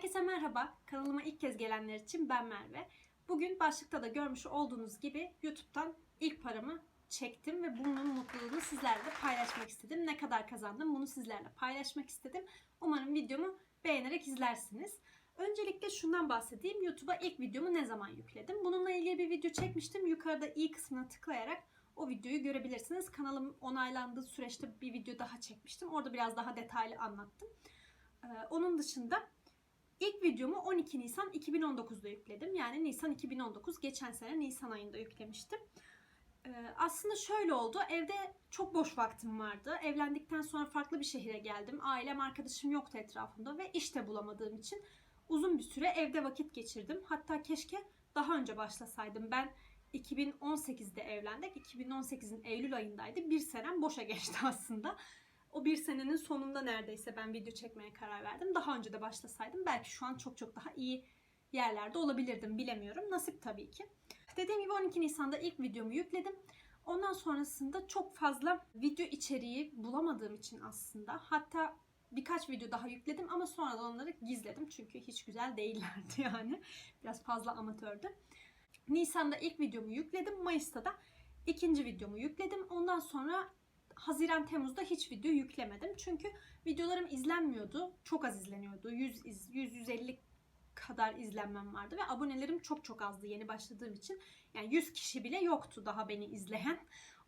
Herkese merhaba. Kanalıma ilk kez gelenler için ben Merve. Bugün başlıkta da görmüş olduğunuz gibi YouTube'dan ilk paramı çektim ve bunun mutluluğunu sizlerle paylaşmak istedim. Ne kadar kazandım bunu sizlerle paylaşmak istedim. Umarım videomu beğenerek izlersiniz. Öncelikle şundan bahsedeyim. YouTube'a ilk videomu ne zaman yükledim? Bununla ilgili bir video çekmiştim. Yukarıda i kısmına tıklayarak o videoyu görebilirsiniz. Kanalım onaylandığı süreçte bir video daha çekmiştim. Orada biraz daha detaylı anlattım. Ee, onun dışında ilk videomu 12 Nisan 2019'da yükledim. Yani Nisan 2019 geçen sene Nisan ayında yüklemiştim. Ee, aslında şöyle oldu. Evde çok boş vaktim vardı. Evlendikten sonra farklı bir şehire geldim. Ailem, arkadaşım yoktu etrafımda ve iş de bulamadığım için uzun bir süre evde vakit geçirdim. Hatta keşke daha önce başlasaydım. Ben 2018'de evlendik. 2018'in Eylül ayındaydı. Bir senem boşa geçti aslında. O bir senenin sonunda neredeyse ben video çekmeye karar verdim. Daha önce de başlasaydım belki şu an çok çok daha iyi yerlerde olabilirdim bilemiyorum. Nasip tabii ki. Dediğim gibi 12 Nisan'da ilk videomu yükledim. Ondan sonrasında çok fazla video içeriği bulamadığım için aslında hatta birkaç video daha yükledim ama sonra da onları gizledim çünkü hiç güzel değillerdi yani. Biraz fazla amatördü. Nisan'da ilk videomu yükledim. Mayıs'ta da ikinci videomu yükledim. Ondan sonra Haziran Temmuz'da hiç video yüklemedim. Çünkü videolarım izlenmiyordu. Çok az izleniyordu. 100 100 150 kadar izlenmem vardı ve abonelerim çok çok azdı yeni başladığım için. Yani 100 kişi bile yoktu daha beni izleyen.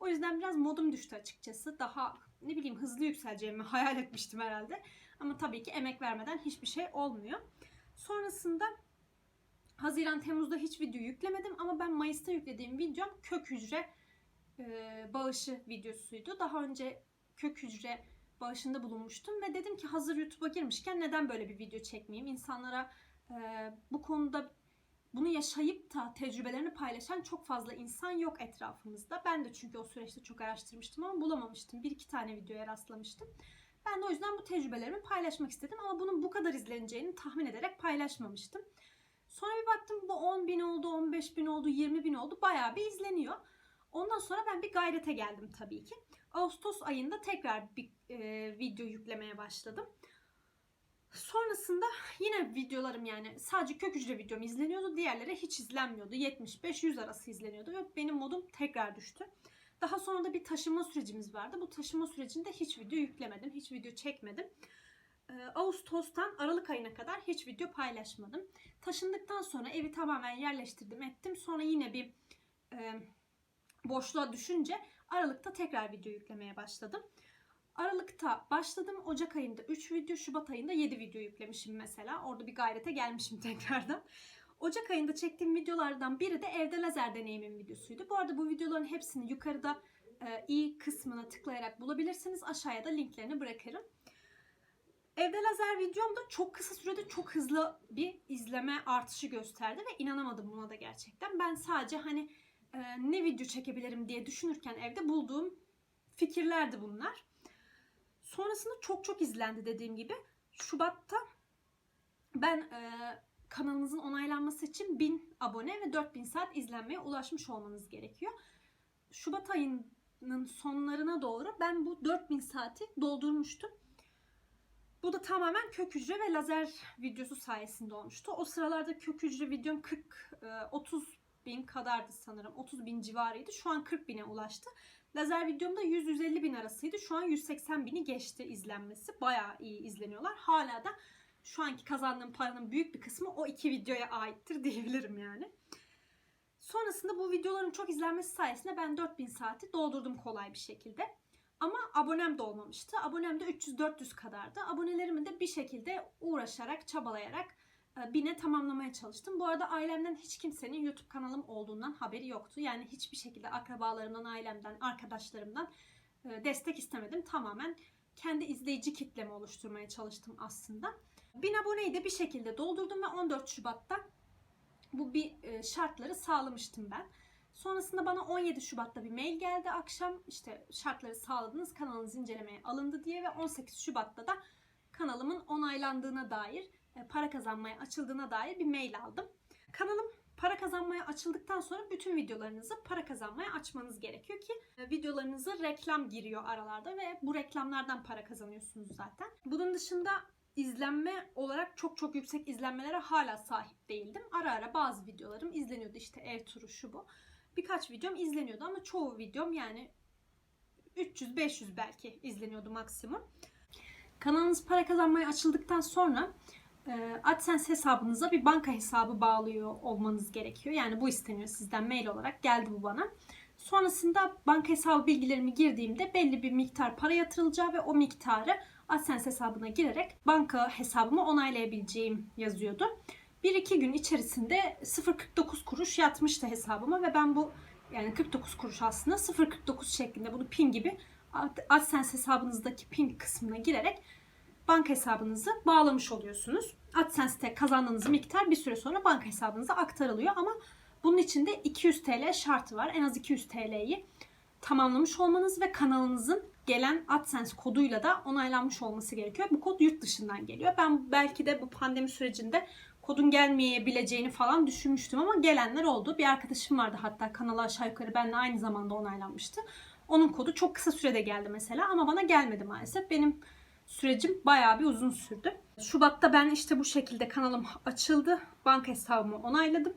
O yüzden biraz modum düştü açıkçası. Daha ne bileyim hızlı yükseleceğimi hayal etmiştim herhalde. Ama tabii ki emek vermeden hiçbir şey olmuyor. Sonrasında Haziran Temmuz'da hiç video yüklemedim ama ben Mayıs'ta yüklediğim videom kök hücre e, bağışı videosuydu. Daha önce kök hücre bağışında bulunmuştum ve dedim ki hazır YouTube'a girmişken neden böyle bir video çekmeyeyim? İnsanlara e, bu konuda bunu yaşayıp da tecrübelerini paylaşan çok fazla insan yok etrafımızda. Ben de çünkü o süreçte çok araştırmıştım ama bulamamıştım. Bir iki tane videoya rastlamıştım. Ben de o yüzden bu tecrübelerimi paylaşmak istedim ama bunun bu kadar izleneceğini tahmin ederek paylaşmamıştım. Sonra bir baktım bu 10 bin oldu, 15 bin oldu, 20 bin oldu. Bayağı bir izleniyor. Ondan sonra ben bir gayrete geldim tabii ki. Ağustos ayında tekrar bir e, video yüklemeye başladım. Sonrasında yine videolarım yani sadece kök hücre videom izleniyordu. Diğerleri hiç izlenmiyordu. 75-100 arası izleniyordu ve benim modum tekrar düştü. Daha sonra da bir taşınma sürecimiz vardı. Bu taşınma sürecinde hiç video yüklemedim. Hiç video çekmedim. Ee, Ağustos'tan Aralık ayına kadar hiç video paylaşmadım. Taşındıktan sonra evi tamamen yerleştirdim ettim. Sonra yine bir e, boşluğa düşünce Aralık'ta tekrar video yüklemeye başladım. Aralık'ta başladım. Ocak ayında 3 video, Şubat ayında 7 video yüklemişim mesela. Orada bir gayrete gelmişim tekrardan. Ocak ayında çektiğim videolardan biri de evde lazer deneyimim videosuydu. Bu arada bu videoların hepsini yukarıda e, i kısmına tıklayarak bulabilirsiniz. Aşağıya da linklerini bırakırım. Evde lazer videom da çok kısa sürede çok hızlı bir izleme artışı gösterdi ve inanamadım buna da gerçekten. Ben sadece hani e, ne video çekebilirim diye düşünürken evde bulduğum fikirlerdi bunlar. Sonrasında çok çok izlendi dediğim gibi. Şubat'ta ben e, kanalınızın onaylanması için 1000 abone ve 4000 saat izlenmeye ulaşmış olmanız gerekiyor. Şubat ayının sonlarına doğru ben bu 4000 saati doldurmuştum. Bu da tamamen kök hücre ve lazer videosu sayesinde olmuştu. O sıralarda kök hücre videom 40 30 bin kadardı sanırım. 30 bin civarıydı. Şu an 40 bine ulaştı. Lazer videomda 100-150 bin arasıydı. Şu an 180 bini geçti izlenmesi. Bayağı iyi izleniyorlar. Hala da şu anki kazandığım paranın büyük bir kısmı o iki videoya aittir diyebilirim yani. Sonrasında bu videoların çok izlenmesi sayesinde ben 4000 saati doldurdum kolay bir şekilde. Ama abonem de olmamıştı. Abonem de 300-400 kadardı. Abonelerimi de bir şekilde uğraşarak, çabalayarak bine tamamlamaya çalıştım. Bu arada ailemden hiç kimsenin YouTube kanalım olduğundan haberi yoktu. Yani hiçbir şekilde akrabalarımdan, ailemden, arkadaşlarımdan e, destek istemedim. Tamamen kendi izleyici kitlemi oluşturmaya çalıştım aslında. 1000 aboneyi de bir şekilde doldurdum ve 14 Şubat'ta bu bir e, şartları sağlamıştım ben. Sonrasında bana 17 Şubat'ta bir mail geldi akşam işte şartları sağladınız kanalınız incelemeye alındı diye ve 18 Şubat'ta da kanalımın onaylandığına dair e, para kazanmaya açıldığına dair bir mail aldım. Kanalım para kazanmaya açıldıktan sonra bütün videolarınızı para kazanmaya açmanız gerekiyor ki e, videolarınızı reklam giriyor aralarda ve bu reklamlardan para kazanıyorsunuz zaten. Bunun dışında izlenme olarak çok çok yüksek izlenmelere hala sahip değildim. Ara ara bazı videolarım izleniyordu işte ev turu şu bu. Birkaç videom izleniyordu ama çoğu videom yani 300-500 belki izleniyordu maksimum. Kanalınız para kazanmaya açıldıktan sonra e, AdSense hesabınıza bir banka hesabı bağlıyor olmanız gerekiyor. Yani bu isteniyor sizden mail olarak geldi bu bana. Sonrasında banka hesabı bilgilerimi girdiğimde belli bir miktar para yatırılacağı ve o miktarı AdSense hesabına girerek banka hesabımı onaylayabileceğim yazıyordu. 1-2 gün içerisinde 0.49 kuruş yatmıştı hesabıma ve ben bu yani 49 kuruş aslında 0.49 şeklinde bunu pin gibi AdSense hesabınızdaki pin kısmına girerek banka hesabınızı bağlamış oluyorsunuz. AdSense'te kazandığınız miktar bir süre sonra banka hesabınıza aktarılıyor ama bunun için de 200 TL şartı var. En az 200 TL'yi tamamlamış olmanız ve kanalınızın gelen AdSense koduyla da onaylanmış olması gerekiyor. Bu kod yurt dışından geliyor. Ben belki de bu pandemi sürecinde kodun gelmeyebileceğini falan düşünmüştüm ama gelenler oldu. Bir arkadaşım vardı hatta kanala aşağı yukarı benimle aynı zamanda onaylanmıştı. Onun kodu çok kısa sürede geldi mesela ama bana gelmedi maalesef. Benim sürecim bayağı bir uzun sürdü. Şubat'ta ben işte bu şekilde kanalım açıldı. Banka hesabımı onayladım.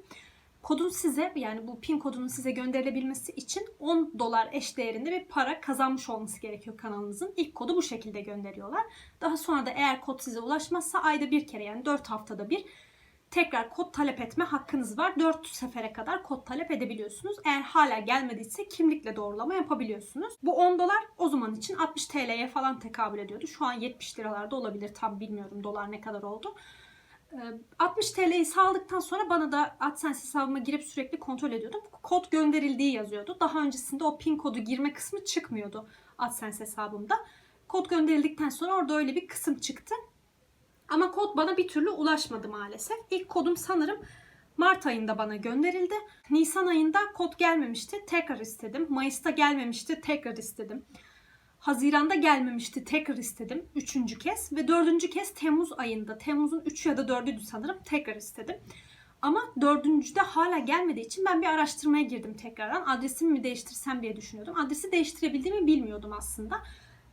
Kodun size yani bu pin kodunun size gönderilebilmesi için 10 dolar eş değerinde bir para kazanmış olması gerekiyor kanalınızın. İlk kodu bu şekilde gönderiyorlar. Daha sonra da eğer kod size ulaşmazsa ayda bir kere yani 4 haftada bir tekrar kod talep etme hakkınız var. 4 sefere kadar kod talep edebiliyorsunuz. Eğer hala gelmediyse kimlikle doğrulama yapabiliyorsunuz. Bu 10 dolar o zaman için 60 TL'ye falan tekabül ediyordu. Şu an 70 liralarda olabilir. Tam bilmiyorum dolar ne kadar oldu. 60 TL'yi sağladıktan sonra bana da AdSense hesabıma girip sürekli kontrol ediyordum. Kod gönderildiği yazıyordu. Daha öncesinde o pin kodu girme kısmı çıkmıyordu AdSense hesabımda. Kod gönderildikten sonra orada öyle bir kısım çıktı. Ama kod bana bir türlü ulaşmadı maalesef. İlk kodum sanırım Mart ayında bana gönderildi. Nisan ayında kod gelmemişti. Tekrar istedim. Mayıs'ta gelmemişti. Tekrar istedim. Haziranda gelmemişti. Tekrar istedim. Üçüncü kez. Ve dördüncü kez Temmuz ayında. Temmuz'un 3 ya da 4'üydü sanırım. Tekrar istedim. Ama dördüncüde hala gelmediği için ben bir araştırmaya girdim tekrardan. Adresimi mi değiştirsem diye düşünüyordum. Adresi değiştirebildiğimi bilmiyordum aslında.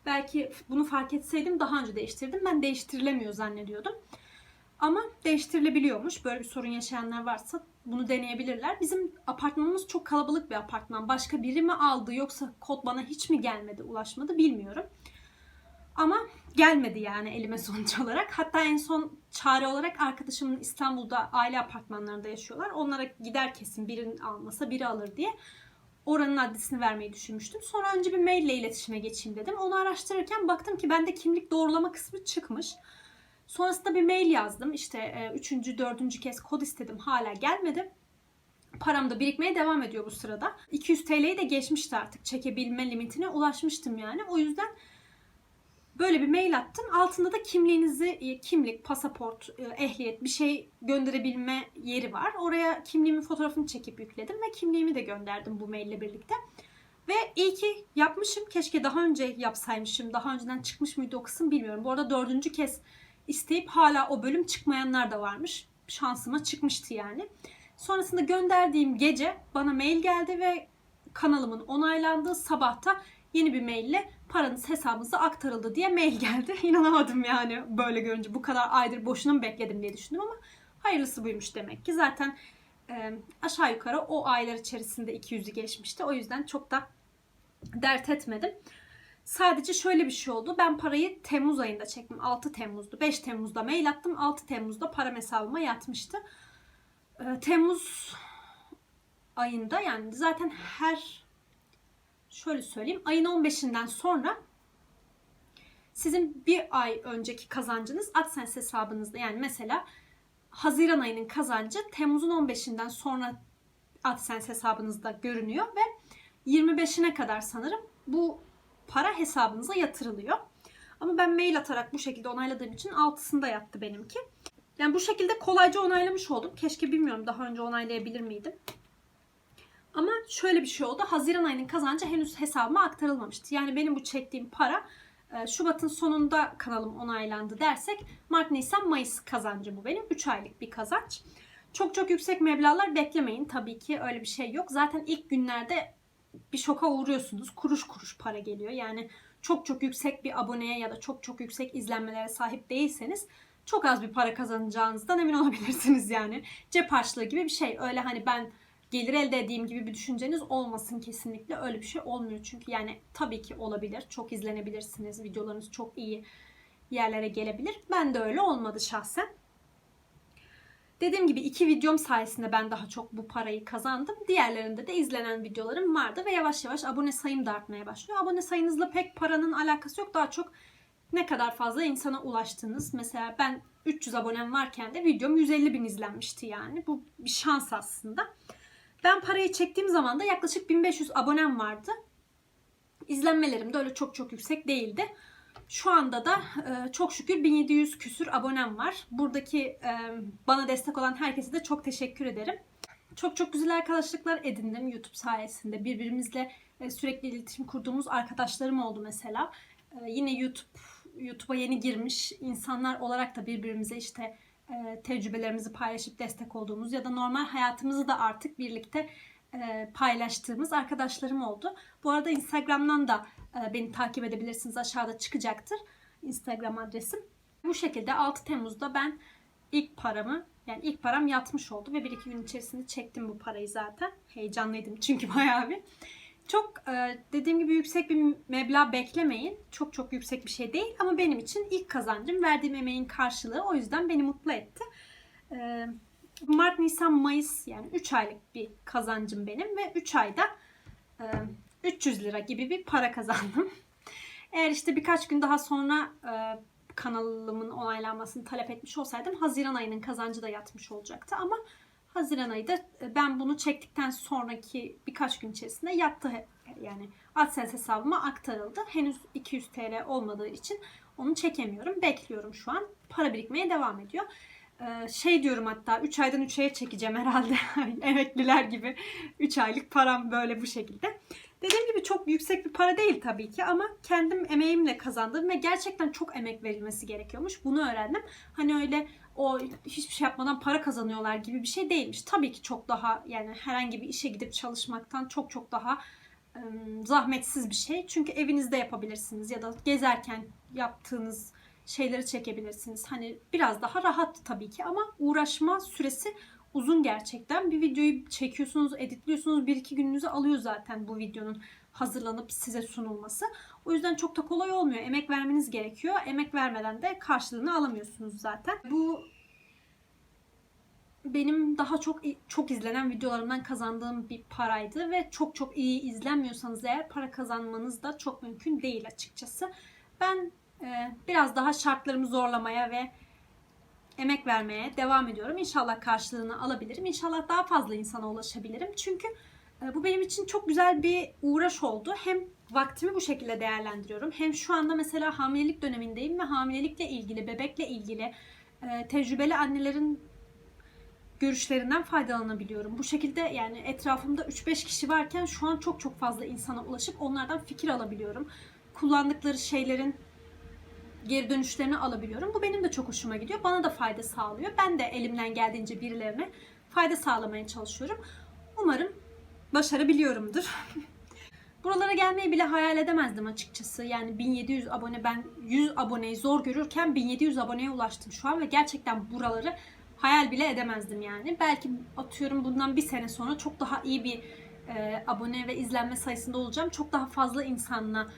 Belki bunu fark etseydim daha önce değiştirdim. Ben değiştirilemiyor zannediyordum. Ama değiştirilebiliyormuş. Böyle bir sorun yaşayanlar varsa bunu deneyebilirler. Bizim apartmanımız çok kalabalık bir apartman. Başka biri mi aldı yoksa kod bana hiç mi gelmedi, ulaşmadı bilmiyorum. Ama gelmedi yani elime sonuç olarak. Hatta en son çare olarak arkadaşımın İstanbul'da aile apartmanlarında yaşıyorlar. Onlara gider kesin birinin almasa biri alır diye oranın adresini vermeyi düşünmüştüm. Sonra önce bir maille iletişime geçeyim dedim. Onu araştırırken baktım ki bende kimlik doğrulama kısmı çıkmış. Sonrasında bir mail yazdım. İşte e, üçüncü, dördüncü kez kod istedim. Hala gelmedi. Param da birikmeye devam ediyor bu sırada. 200 TL'yi de geçmişti artık. Çekebilme limitine ulaşmıştım yani. O yüzden böyle bir mail attım. Altında da kimliğinizi, e, kimlik, pasaport, e, ehliyet bir şey gönderebilme yeri var. Oraya kimliğimin fotoğrafını çekip yükledim ve kimliğimi de gönderdim bu maille birlikte. Ve iyi ki yapmışım. Keşke daha önce yapsaymışım. Daha önceden çıkmış mıydı o kısım bilmiyorum. Bu arada dördüncü kez isteyip hala o bölüm çıkmayanlar da varmış. Şansıma çıkmıştı yani. Sonrasında gönderdiğim gece bana mail geldi ve kanalımın onaylandığı sabahta yeni bir maille paranız hesabınıza aktarıldı diye mail geldi. İnanamadım yani böyle görünce bu kadar aydır boşuna mı bekledim diye düşündüm ama hayırlısı buymuş demek ki. Zaten e, aşağı yukarı o aylar içerisinde 200'ü geçmişti. O yüzden çok da dert etmedim. Sadece şöyle bir şey oldu. Ben parayı Temmuz ayında çektim. 6 Temmuz'du. 5 Temmuz'da mail attım. 6 Temmuz'da param hesabıma yatmıştı. Ee, Temmuz ayında yani zaten her şöyle söyleyeyim ayın 15'inden sonra sizin bir ay önceki kazancınız AdSense hesabınızda yani mesela Haziran ayının kazancı Temmuz'un 15'inden sonra AdSense hesabınızda görünüyor ve 25'ine kadar sanırım bu para hesabınıza yatırılıyor. Ama ben mail atarak bu şekilde onayladığım için altısında yattı benimki. Yani bu şekilde kolayca onaylamış oldum. Keşke bilmiyorum daha önce onaylayabilir miydim. Ama şöyle bir şey oldu. Haziran ayının kazancı henüz hesabıma aktarılmamıştı. Yani benim bu çektiğim para e, Şubat'ın sonunda kanalım onaylandı dersek Mart, Nisan, Mayıs kazancı bu benim. 3 aylık bir kazanç. Çok çok yüksek meblağlar beklemeyin. Tabii ki öyle bir şey yok. Zaten ilk günlerde bir şoka uğruyorsunuz. Kuruş kuruş para geliyor. Yani çok çok yüksek bir aboneye ya da çok çok yüksek izlenmelere sahip değilseniz çok az bir para kazanacağınızdan emin olabilirsiniz yani. Cep harçlığı gibi bir şey. Öyle hani ben gelir elde edeyim gibi bir düşünceniz olmasın kesinlikle. Öyle bir şey olmuyor çünkü yani tabii ki olabilir. Çok izlenebilirsiniz. Videolarınız çok iyi yerlere gelebilir. Ben de öyle olmadı şahsen. Dediğim gibi iki videom sayesinde ben daha çok bu parayı kazandım. Diğerlerinde de izlenen videolarım vardı ve yavaş yavaş abone sayım da artmaya başlıyor. Abone sayınızla pek paranın alakası yok. Daha çok ne kadar fazla insana ulaştınız. Mesela ben 300 abonem varken de videom 150 bin izlenmişti yani. Bu bir şans aslında. Ben parayı çektiğim zaman da yaklaşık 1500 abonem vardı. İzlenmelerim de öyle çok çok yüksek değildi. Şu anda da e, çok şükür 1700 küsür abonem var. Buradaki e, bana destek olan herkese de çok teşekkür ederim. Çok çok güzel arkadaşlıklar edindim YouTube sayesinde. Birbirimizle e, sürekli iletişim kurduğumuz arkadaşlarım oldu mesela. E, yine YouTube YouTube'a yeni girmiş insanlar olarak da birbirimize işte tecrübelerimizi paylaşıp destek olduğumuz ya da normal hayatımızı da artık birlikte e, paylaştığımız arkadaşlarım oldu. Bu arada Instagram'dan da e, beni takip edebilirsiniz. Aşağıda çıkacaktır Instagram adresim. Bu şekilde 6 Temmuz'da ben ilk paramı yani ilk param yatmış oldu ve 1-2 gün içerisinde çektim bu parayı zaten. Heyecanlıydım çünkü bayağı bir. Çok e, dediğim gibi yüksek bir meblağ beklemeyin. Çok çok yüksek bir şey değil ama benim için ilk kazancım verdiğim emeğin karşılığı o yüzden beni mutlu etti. E, Mart, Nisan, Mayıs yani 3 aylık bir kazancım benim ve 3 ayda e, 300 lira gibi bir para kazandım. Eğer işte birkaç gün daha sonra e, kanalımın onaylanmasını talep etmiş olsaydım Haziran ayının kazancı da yatmış olacaktı ama Haziran ayında e, ben bunu çektikten sonraki birkaç gün içerisinde yattı yani AdSense hesabıma aktarıldı. Henüz 200 TL olmadığı için onu çekemiyorum. Bekliyorum şu an. Para birikmeye devam ediyor. Ee, şey diyorum hatta 3 aydan 3 aya çekeceğim herhalde. Emekliler gibi 3 aylık param böyle bu şekilde. Dediğim gibi çok yüksek bir para değil tabii ki ama kendim emeğimle kazandım ve gerçekten çok emek verilmesi gerekiyormuş. Bunu öğrendim. Hani öyle o hiçbir şey yapmadan para kazanıyorlar gibi bir şey değilmiş. Tabii ki çok daha yani herhangi bir işe gidip çalışmaktan çok çok daha ım, zahmetsiz bir şey. Çünkü evinizde yapabilirsiniz ya da gezerken yaptığınız şeyleri çekebilirsiniz. Hani biraz daha rahat tabii ki ama uğraşma süresi uzun gerçekten. Bir videoyu çekiyorsunuz, editliyorsunuz. Bir iki gününüzü alıyor zaten bu videonun hazırlanıp size sunulması. O yüzden çok da kolay olmuyor. Emek vermeniz gerekiyor. Emek vermeden de karşılığını alamıyorsunuz zaten. Bu benim daha çok çok izlenen videolarımdan kazandığım bir paraydı ve çok çok iyi izlenmiyorsanız eğer para kazanmanız da çok mümkün değil açıkçası. Ben e, biraz daha şartlarımı zorlamaya ve emek vermeye devam ediyorum. İnşallah karşılığını alabilirim. İnşallah daha fazla insana ulaşabilirim. Çünkü e, bu benim için çok güzel bir uğraş oldu. Hem vaktimi bu şekilde değerlendiriyorum. Hem şu anda mesela hamilelik dönemindeyim ve hamilelikle ilgili, bebekle ilgili e, tecrübeli annelerin görüşlerinden faydalanabiliyorum. Bu şekilde yani etrafımda 3-5 kişi varken şu an çok çok fazla insana ulaşıp onlardan fikir alabiliyorum. Kullandıkları şeylerin geri dönüşlerini alabiliyorum. Bu benim de çok hoşuma gidiyor. Bana da fayda sağlıyor. Ben de elimden geldiğince birilerine fayda sağlamaya çalışıyorum. Umarım başarabiliyorumdur. Buralara gelmeyi bile hayal edemezdim açıkçası. Yani 1700 abone ben 100 aboneyi zor görürken 1700 aboneye ulaştım şu an ve gerçekten buraları hayal bile edemezdim yani. Belki atıyorum bundan bir sene sonra çok daha iyi bir e, abone ve izlenme sayısında olacağım. Çok daha fazla insanla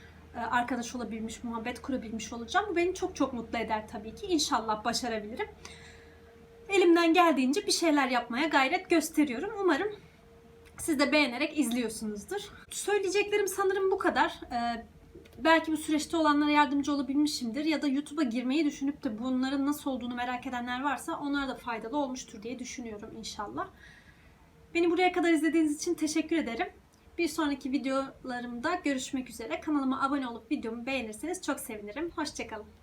arkadaş olabilmiş, muhabbet kurabilmiş olacağım. Bu beni çok çok mutlu eder tabii ki. İnşallah başarabilirim. Elimden geldiğince bir şeyler yapmaya gayret gösteriyorum. Umarım siz de beğenerek izliyorsunuzdur. Söyleyeceklerim sanırım bu kadar. Ee, belki bu süreçte olanlara yardımcı olabilmişimdir. Ya da YouTube'a girmeyi düşünüp de bunların nasıl olduğunu merak edenler varsa onlara da faydalı olmuştur diye düşünüyorum inşallah. Beni buraya kadar izlediğiniz için teşekkür ederim. Bir sonraki videolarımda görüşmek üzere. Kanalıma abone olup videomu beğenirseniz çok sevinirim. Hoşçakalın.